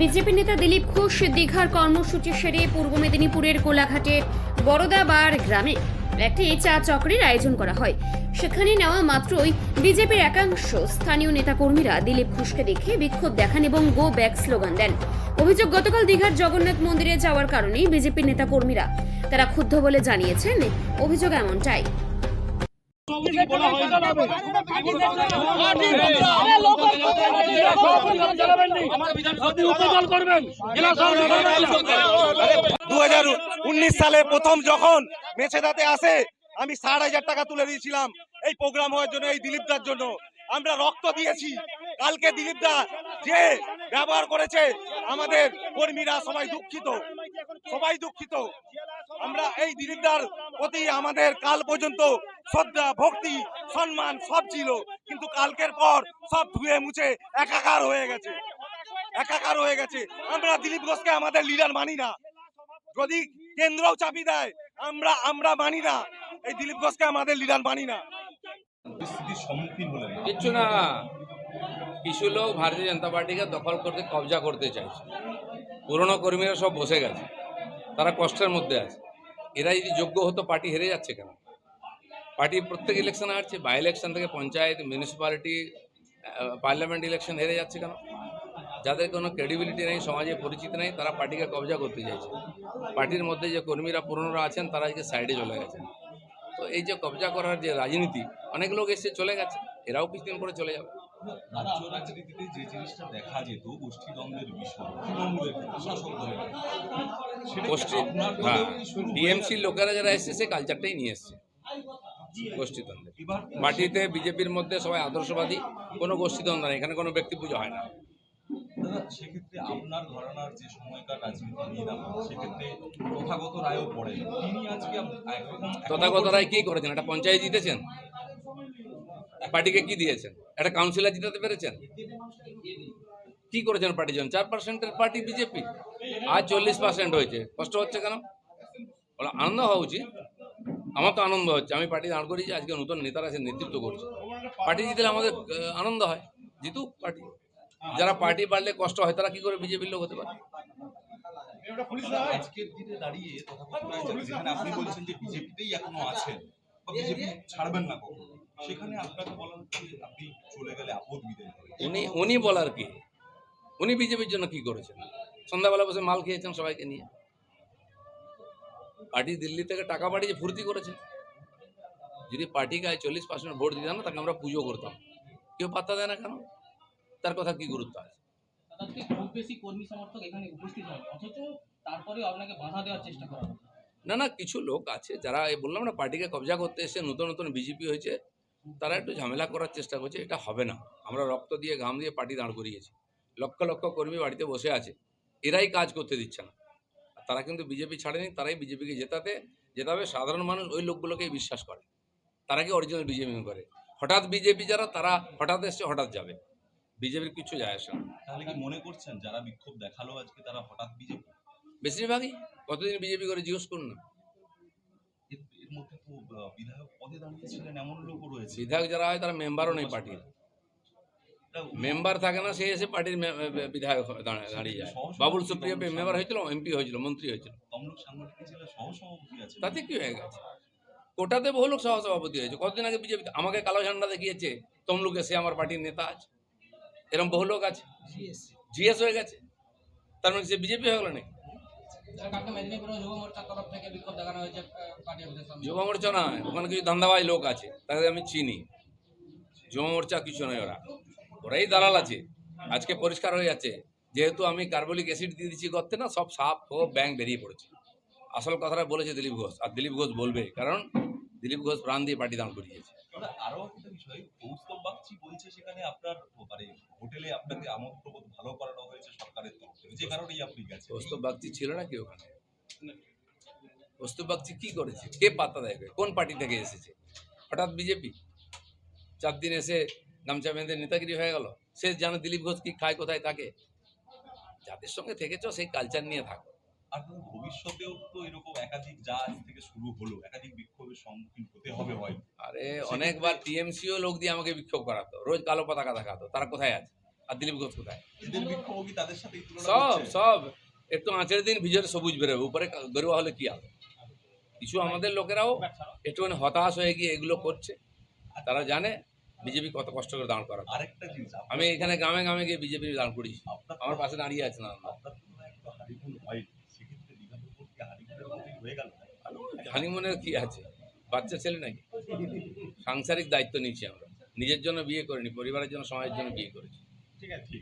BJP নেতা দিলীপ ঘোষ দীঘার কর্মসূচি সেরে পূর্ব মেদিনীপুরের কোলাঘাটের বড়দাবার গ্রামে একটি চা চক্রের আয়োজন করা হয়। সেখানে নেওয়া মাত্রই বিজেপির একাংশ স্থানীয় নেতাকর্মীরা দিলীপ ঘোষকে দেখে বিক্ষোভ দেখান এবং গো ব্যাক স্লোগান দেন। অভিযোগ, গতকাল দীঘার জগন্নাথ মন্দিরে যাওয়ার কারণেই বিজেপির নেতাকর্মীরা তারা ক্ষুব্ধ বলে জানিয়েছেন। অভিযোগ এমনটাই। দু হাজার উনিশ সালে প্রথম যখন মেছেদাতে আসে আমি ষাট হাজার টাকা তুলে দিয়েছিলাম। এই প্রোগ্রাম হওয়ার জন্য এই দিলীপ দার জন্য। আমরা রক্ত দিয়েছি। কালকে দিলীপ দা যে ব্যবহার করেছে আমাদের কর্মীরা সবাই দুঃখিত। সবাই দুঃখিত। আমরা এই দিলীপ দার প্রতি আমাদের কাল পর্যন্ত শ্রদ্ধা ভক্তি সম্মান সব ছিল। কিন্তু কালকের পর সব ধুয়ে মুছে একাকার হয়ে গেছে। একাকার হয়ে গেছে। আমরা দিলীপ ঘোষকে আমাদের লিডার মানি না। যদি কেন্দ্রও চাপি দেয় আমরা আমরা মানি না। এই দিলীপ ঘোষকে আমাদের লিডার মানি না। কিচ্ছু না। কিছু লোক ভারতীয় জনতা পার্টিকে দখল করতে কবজা করতে চাইছে। পুরনো কর্মীরা সব বসে গেছে। তারা কষ্টের মধ্যে আছে। এরা যদি যোগ্য হতো, পার্টি হেরে যাচ্ছে কেন? পার্টি প্রত্যেক ইলেকশন হারছে বাই ইলেকশন থেকে পঞ্চায়েত মিউনিসিপ্যালিটি পার্লামেন্ট ইলেকশন হেরে যাচ্ছে কেন? যাদের কোনো ক্রেডিবিলিটি নেই, সমাজে পরিচিত নেই, তারা পার্টিকে কবজা করতে চাইছে। পার্টির মধ্যে যে কর্মীরা, পুরনোরা আছেন, তারা আজকে সাইডে চলে গেছেন। তো এই যে কবজা করার যে রাজনীতি, অনেক লোক এসে চলে গেছে। এরাও কিছুদিন পরে চলে যাবে। রাজ্য রাজনীতিতে যে জিনিসটা দেখা যেত গোষ্ঠীদ্বন্দ্বের বিষয় তৃণমূলের দলের গোষ্ঠী হ্যাঁ? টিএমসির লোকেরা যারা এসছে সেই কালচারটাই নিয়ে এসছে গোষ্ঠীদ্বন্দ্বে। পার্টিতে বিজেপির মধ্যে সবাই আদর্শবাদী কোনো গোষ্ঠীদ্বন্দ্ব নেই এখানে কোনো ব্যক্তি পুজো হয় না। সেক্ষেত্রে আপনার ঘরানার যে সময়কার রাজনীতি সেক্ষেত্রে তথাগত রায়ও পড়েন তিনি আজকে তথাগত রায় কি করেছেন? এটা পঞ্চায়েত জিতেছেন? পার্টিকে কি দিয়েছেন? একটা কাউন্সিলর জিতাতে পেরেছেন? কি করেছেন পার্টি জন্য চার পার্সেন্টের পার্টি বিজেপি আজ চল্লিশ পার্সেন্ট হয়েছে। কষ্ট হচ্ছে কেন? আনন্দ হওয়া উচিত। আমার তো আনন্দ হচ্ছে। আমি পার্টি দাঁড় করিয়েছি, আজকে নতুন নেতারা এসে নেতৃত্ব করছে। পার্টি জিতলে আমাদের আনন্দ হয়। জিতুক পার্টি যারা পার্টি বাড়লে কষ্ট হয়, তারা কি করে বিজেপির লোক হতে পারে? দাঁড়িয়ে আপনি বলছেন যে বিজেপিতেই এখনও আছেন ছাড়বেন না সেখানে আপনাকে বলা হচ্ছে আপনি চলে গেলে আপদ বিদায় উনি উনি বলার কি? উনি বিজেপির জন্য কি করেছেন? সন্ধ্যাবেলা বসে মাল খেয়েছেন সবাইকে নিয়ে। পার্টি দিল্লি থেকে টাকা পাঠিয়ে ফুর্তি করেছে যদি পার্টিকে আজ চল্লিশ পার্সেন্ট ভোট দিতাম না তাকে আমরা পুজো করতাম। কেউ পাত্তা দেয় না কেন? তার কথা কি গুরুত্ব আছে? আজকে খুব বেশি কর্মী সমর্থক এখানে উপস্থিত হয় অথচ তারপরেও আপনাকে বাধা দেওয়ার চেষ্টা করা হচ্ছে। না না কিছু লোক আছে যারা এই বললাম না পার্টিকে কবজা করতে এসে নতুন নতুন বিজেপি হয়েছে। তারা একটু ঝামেলা করার চেষ্টা করছে এটা হবে না। আমরা রক্ত দিয়ে ঘাম দিয়ে পার্টি দাঁড় করিয়েছি। লক্ষ লক্ষ কর্মী বাড়িতে বসে আছে। এরাই কাজ করতে দিচ্ছে না। তারা কিন্তু বিজেপি ছাড়েনি তারাই বিজেপিকে জেতাতে জেতাবে। সাধারণ মানুষ ওই লোকগুলোকেই বিশ্বাস করে। তারা কি অরিজিনাল বিজেপি করে? হঠাৎ বিজেপি যারা তারা হঠাৎ এসছে হঠাৎ যাবে। বিজেপির কিছু যায় আসে না। তাহলে কি মনে করছেন যারা বিক্ষোভ দেখাল আজকে তারা হঠাৎ বিজেপি বেশিরভাগই। কতদিন বিজেপি করে জিজ্ঞেস করুন না এর এর মধ্যে তো আহ, বিধায়ক পদে দাঁড়িয়েছিলেন এমন লোকও রয়েছে। বিধায়ক যারা হয় তারা মেম্বারও নেই পার্টির। মেম্বার থাকে না সে এসে পার্টির বিধায়ক দাঁড়িয়ে যায়। বাবুল সুপ্রিয় মেম্বার হয়েছিল এমপি হয়েছিল মন্ত্রী হয়েছিল। তাতে কি হয়ে গেছে? কোটাতে বহু লোক সহসভাপতি হয়েছে। কতদিন আগে বিজেপি আমাকে কালো ঝান্ডা দেখিয়েছে তমলুকে সে আমার পার্টির নেতা আছে। এরকম বহু লোক আছে। জিএস হয়ে গেছে। তার মানে সে বিজেপি হয়ে গেল নাকি? যুব মোর্চা নয় ওখানে কিছু ধান্দাবাজ লোক আছে, তাদের আমি চিনি। যুব মোর্চা কিছু নয় ওরা। ওরাই দালাল আছে। আজকে পরিষ্কার হয়ে যাচ্ছে। যেহেতু আমি কার্বলিক অ্যাসিড দিয়ে দিচ্ছি গর্তে না, সব সাপ ও ব্যাং বেরিয়ে পড়েছে। আসল কথাটা বলেছে দিলীপ ঘোষ, আর দিলীপ ঘোষ বলবে, কারণ দিলীপ ঘোষ প্রাণ দিয়ে পার্টি দান করিয়েছে। আরও একটা বিষয় কৌস্তব বাগচি বলছে সেখানে আপনার মানে হোটেলে আপনাকে আমোদ ভালো করানো হয়েছে সরকারের তরফ থেকে যে কারণেই আপনি গেছেন। কৌস্তব বাগচি ছিল না কি ওখানে কৌস্তব বাগচি কি করেছে? কে পাত্তা দেয় কোন পার্টি থেকে এসেছে? হঠাৎ বিজেপি? চার দিন এসে গামছা বেঁধে নেতাগিরি হয়ে গেল। সে জানে দিলীপ ঘোষ কি খায় কোথায় থাকে যাদের সঙ্গে থেকেছ সেই কালচার নিয়ে থাকো। আর ভবিষ্যতেও তো এরকম একাধিক যা থেকে শুরু হলো একাধিক বিক্ষোভের সম্মুখীন হতে হবে হয় আরে অনেকবার টিএমসিও লোক দিয়ে আমাকে বিক্ষোভ করাতো রোজ কালো পতাকা দেখাতো তারা কোথায় আছে? আর দিলীপ ঘোষ কোথায়? বিক্ষোভ কি তাদের সাথে সব সব একটু আঁচের দিন ভিজের সবুজ বেরোবে উপরে গরুয়া হলে কি হবে? কিছু আমাদের লোকেরাও একটুখানি হতাশ হয়ে গিয়ে এগুলো করছে তারা জানে বিজেপি কত কষ্ট করে দাঁড় করা আরেকটা জিনিস আমি এখানে গ্রামে গ্রামে গিয়ে বিজেপি দাঁড় আপনার আমার পাশে দাঁড়িয়ে আছে না আপনার তুলনায় একটু হারিফুল হয় সেক্ষেত্রে দীঘার উপর কি হানিমুনের কি আছে? বাচ্চা ছেলে নাকি? সাংসারিক দায়িত্ব নিয়েছি আমরা। নিজের জন্য বিয়ে করিনি পরিবারের জন্য সমাজের জন্য বিয়ে করেছি। ঠিক আছে